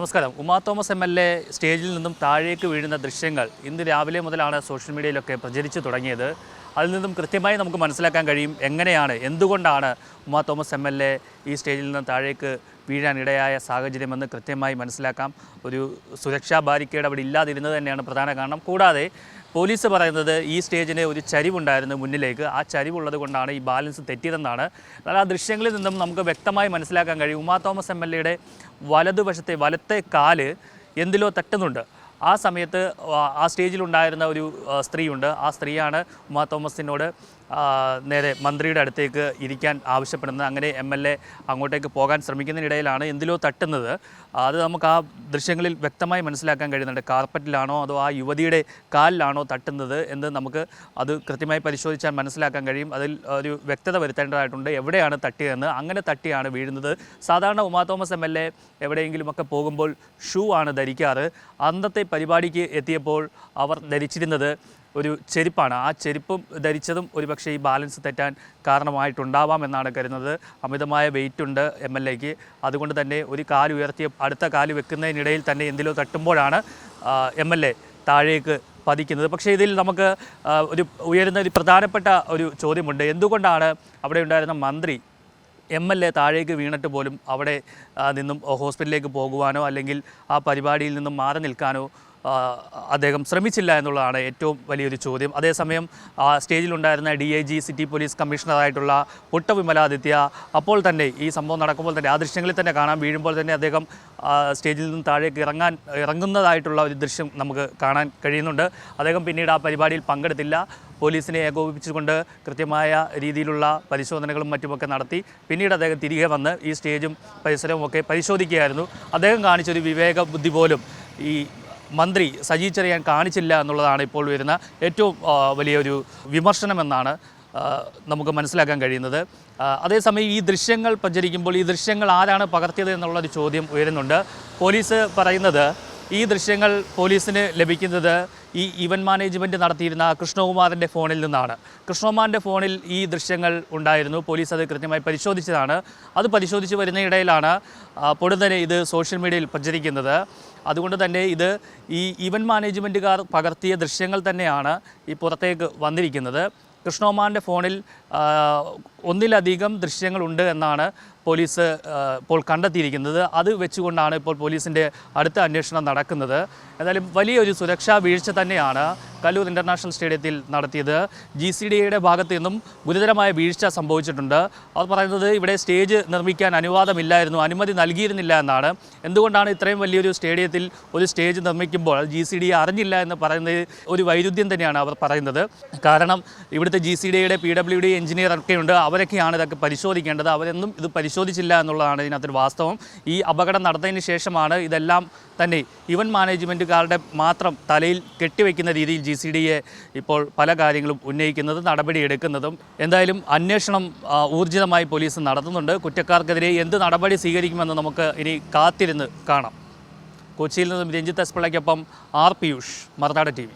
നമസ്കാരം. Uma Thomas M L A സ്റ്റേജിൽ നിന്നും താഴേക്ക് വീഴുന്ന ദൃശ്യങ്ങൾ ഇന്ന് രാവിലെ മുതലാണ് സോഷ്യൽ മീഡിയയിലൊക്കെ പ്രചരിച്ചു തുടങ്ങിയത്. അതിൽ നിന്നും കൃത്യമായി നമുക്ക് മനസ്സിലാക്കാൻ കഴിയും എങ്ങനെയാണ് എന്തുകൊണ്ടാണ് Uma Thomas M L A ഈ സ്റ്റേജിൽ നിന്ന് താഴേക്ക് വീഴാൻ ഇടയായ സാഹചര്യമെന്ന് കൃത്യമായി മനസ്സിലാക്കാം. ഒരു സുരക്ഷാ ബാരിക്കേഡ് അവിടെ ഇല്ലാതിരുന്നത് തന്നെയാണ് പ്രധാന കാരണം. കൂടാതെ പോലീസ് പറയുന്നത് ഈ സ്റ്റേജിന് ഒരു ചരിവുണ്ടായിരുന്നു മുന്നിലേക്ക്. ആ ചരിവുള്ളത് കൊണ്ടാണ് ഈ ബാലൻസ് തെറ്റിയതെന്നാണ്. എന്നാൽ ആ ദൃശ്യങ്ങളിൽ നിന്നും നമുക്ക് വ്യക്തമായി മനസ്സിലാക്കാൻ കഴിയും. ഉമാ തോമസ് എം എൽ എയുടെ വലതുവശത്തെ വലത്തെ കാൽ എന്തിലോ തട്ടുന്നുണ്ട്. ആ സമയത്ത് ആ- സ്റ്റേജിലുണ്ടായിരുന്ന ഒരു സ്ത്രീയുണ്ട്. ആ സ്ത്രീയാണ് ഉമാ തോമസിനോട് നേരെ മന്ത്രിയുടെ അടുത്തേക്ക് ഇരിക്കാൻ ആവശ്യപ്പെടുന്നത്. അങ്ങനെ എം എൽ എ അങ്ങോട്ടേക്ക് പോകാൻ ശ്രമിക്കുന്നതിനിടയിലാണ് എന്തിലോ തട്ടുന്നത്. അത് നമുക്ക് ആ ദൃശ്യങ്ങളിൽ വ്യക്തമായി മനസ്സിലാക്കാൻ കഴിയുന്നുണ്ട്. കാർപ്പറ്റിലാണോ അതോ ആ യുവതിയുടെ കാലിലാണോ തട്ടുന്നത് എന്ന് നമുക്ക് അത് കൃത്യമായി പരിശോധിച്ചാൽ മനസ്സിലാക്കാൻ കഴിയും. അതിൽ ഒരു വ്യക്തത വരുത്തേണ്ടതായിട്ടുണ്ട്. എവിടെയാണ് തട്ടിയതെന്ന്. അങ്ങനെ തട്ടിയാണ് വീഴുന്നത്. സാധാരണ Uma Thomas M L A എവിടെയെങ്കിലുമൊക്കെ പോകുമ്പോൾ ഷൂ ആണ് ധരിക്കാറ്. അന്നത്തെ പരിപാടിക്ക് എത്തിയപ്പോൾ അവർ ധരിച്ചിരുന്നത് ഒരു ചെരുപ്പാണ്. ആ ചെരുപ്പും ധരിച്ചതും ഒരുപക്ഷെ ഈ ബാലൻസ് തെറ്റാൻ കാരണമായിട്ടുണ്ടാവാം എന്നാണ് കരുതുന്നത്. അമിതമായ വെയിറ്റ് ഉണ്ട് എം എൽ എക്ക് അതുകൊണ്ട് തന്നെ ഒരു കാൽ ഉയർത്തിയ അടുത്ത കാൽ വെക്കുന്നതിനിടയിൽ തന്നെ എന്തിലോ തട്ടുമ്പോഴാണ് എം എൽ എ താഴേക്ക് പതിക്കുന്നത്. പക്ഷേ ഇതിൽ നമുക്ക് ഒരു ഉയരുന്ന ഒരു പ്രധാനപ്പെട്ട ഒരു ചോദ്യമുണ്ട്. എന്തുകൊണ്ടാണ് അവിടെ ഉണ്ടായിരുന്ന മന്ത്രി എം എൽ എ താഴേക്ക് വീണിട്ട് പോലും അവിടെ നിന്നും ഹോസ്പിറ്റലിലേക്ക് പോകുവാനോ അല്ലെങ്കിൽ ആ പരിപാടിയിൽ നിന്നും മാറി നിൽക്കാനോ അദ്ദേഹം ശ്രമിച്ചില്ല എന്നുള്ളതാണ് ഏറ്റവും വലിയൊരു ചോദ്യം. അതേസമയം സ്റ്റേജിലുണ്ടായിരുന്ന D I G city police കമ്മീഷണറായിട്ടുള്ള Putta Vimaladitya അപ്പോൾ തന്നെ ഈ സംഭവം നടക്കുമ്പോൾ തന്നെ ആ ദൃശ്യങ്ങളിൽ തന്നെ കാണാം. വീഴുമ്പോൾ തന്നെ അദ്ദേഹം സ്റ്റേജിൽ നിന്ന് താഴേക്ക് ഇറങ്ങാൻ ഇറങ്ങുന്നതായിട്ടുള്ള ഒരു ദൃശ്യം നമുക്ക് കാണാൻ കഴിയുന്നുണ്ട്. അദ്ദേഹം പിന്നീട് ആ പരിപാടിയിൽ പങ്കെടുത്തില്ല. പോലീസിനെ ഏകോപിപ്പിച്ചുകൊണ്ട് കൃത്യമായ രീതിയിലുള്ള പരിശോധനകളും മറ്റുമൊക്കെ നടത്തി. പിന്നീട് അദ്ദേഹം തിരികെ വന്ന് ഈ സ്റ്റേജും പരിസരവും ഒക്കെ പരിശോധിക്കുകയായിരുന്നു. അദ്ദേഹം കാണിച്ചൊരു വിവേക ബുദ്ധി പോലും ഈ മന്ത്രി സജി ചെറിയാൻ കാണിച്ചില്ല എന്നുള്ളതാണ് ഇപ്പോൾ വരുന്ന ഏറ്റവും വലിയൊരു വിമർശനമെന്നാണ് നമുക്ക് മനസ്സിലാക്കാൻ കഴിയുന്നത്. അതേസമയം ഈ ദൃശ്യങ്ങൾ പ്രചരിക്കുമ്പോൾ ഈ ദൃശ്യങ്ങൾ ആരാണ് പകർത്തിയത് എന്നുള്ളൊരു ചോദ്യം ഉയരുന്നുണ്ട്. പോലീസ് പറയുന്നത് ഈ ദൃശ്യങ്ങൾ പോലീസിന് ലഭിക്കുന്നത് ഈ ഇവന്റ് മാനേജ്മെന്റ് നടത്തിയിരുന്ന കൃഷ്ണകുമാറിന്റെ ഫോണിൽ നിന്നാണ്. കൃഷ്ണകുമാറിന്റെ ഫോണിൽ ഈ ദൃശ്യങ്ങൾ ഉണ്ടായിരുന്നു. പോലീസ് അത് കൃത്യമായി പരിശോധിച്ചതാണ്. അത് പരിശോധിച്ച് വരുന്നയിടയിലാണ് ഇടയിലാണ് പൊടുന്നനെ ഇത് സോഷ്യൽ മീഡിയയിൽ പ്രചരിക്കുന്നത്. അതുകൊണ്ട് തന്നെ ഇത് ഈ ഇവന്റ് മാനേജ്മെന്റുകാർ പകർത്തിയ ദൃശ്യങ്ങൾ തന്നെയാണ് ഈ പുറത്തേക്ക് വന്നിരിക്കുന്നത്. കൃഷ്ണകുമാറിന്റെ ഫോണിൽ ഒന്നിലധികം ദൃശ്യങ്ങളുണ്ട് എന്നാണ് പോലീസ് ഇപ്പോൾ കണ്ടെത്തിയിരിക്കുന്നത്. അത് വെച്ചുകൊണ്ടാണ് ഇപ്പോൾ പോലീസിന്റെ അടുത്ത അന്വേഷണം നടക്കുന്നത്. എന്തായാലും വലിയൊരു സുരക്ഷാ വീഴ്ച തന്നെയാണ്. കല്ലൂർ ഇന്റർനാഷണൽ സ്റ്റേഡിയത്തിൽ നടത്തിയത്. ജി സി ഡി എയുടെ ഭാഗത്തു നിന്നും ഗുരുതരമായ വീഴ്ച സംഭവിച്ചിട്ടുണ്ട്. അവർ പറയുന്നത് ഇവിടെ സ്റ്റേജ് നിർമ്മിക്കാൻ അനുവാദമില്ലായിരുന്നു അനുമതി നൽകിയിരുന്നില്ല എന്നാണ്. എന്തുകൊണ്ടാണ് ഇത്രയും വലിയൊരു സ്റ്റേഡിയത്തിൽ ഒരു സ്റ്റേജ് നിർമ്മിക്കുമ്പോൾ ജി സി ഡി അറിഞ്ഞില്ല എന്ന് പറയുന്നത് ഒരു വൈരുദ്ധ്യം തന്നെയാണ് അവർ പറയുന്നത്. കാരണം ഇവിടുത്തെ ജി സി ഡിയുടെ പി ഡബ്ല്യു ഡി എഞ്ചിനീയർ ഒക്കെയുണ്ട് അവരൊക്കെയാണ് ഇതൊക്കെ പരിശോധിക്കേണ്ടത്. അവരൊന്നും ഇത് പരിശോധിച്ചില്ല എന്നുള്ളതാണ് ഇതിനകത്തൊരു വാസ്തവം. ഈ അപകടം നടന്നതിന് ശേഷമാണ് ഇതെല്ലാം തന്നെ ഇവൻ മാനേജ്മെന്റുകാരുടെ മാത്രം തലയിൽ കെട്ടിവെക്കുന്ന രീതിയിൽ ജി സി ഡി എ ഇപ്പോൾ പല കാര്യങ്ങളും ഉന്നയിക്കുന്നതും നടപടിയെടുക്കുന്നതും. എന്തായാലും അന്വേഷണം ഊർജിതമായി പോലീസ് നടത്തുന്നുണ്ട്. കുറ്റക്കാർക്കെതിരെ എന്ത് നടപടി സ്വീകരിക്കുമെന്ന് നമുക്ക് ഇനി കാത്തിരുന്ന് കാണാം. കൊച്ചിയിൽ നിന്നും Ranjith S പിള്ളയ്ക്കൊപ്പം R Piyush Marunad T V.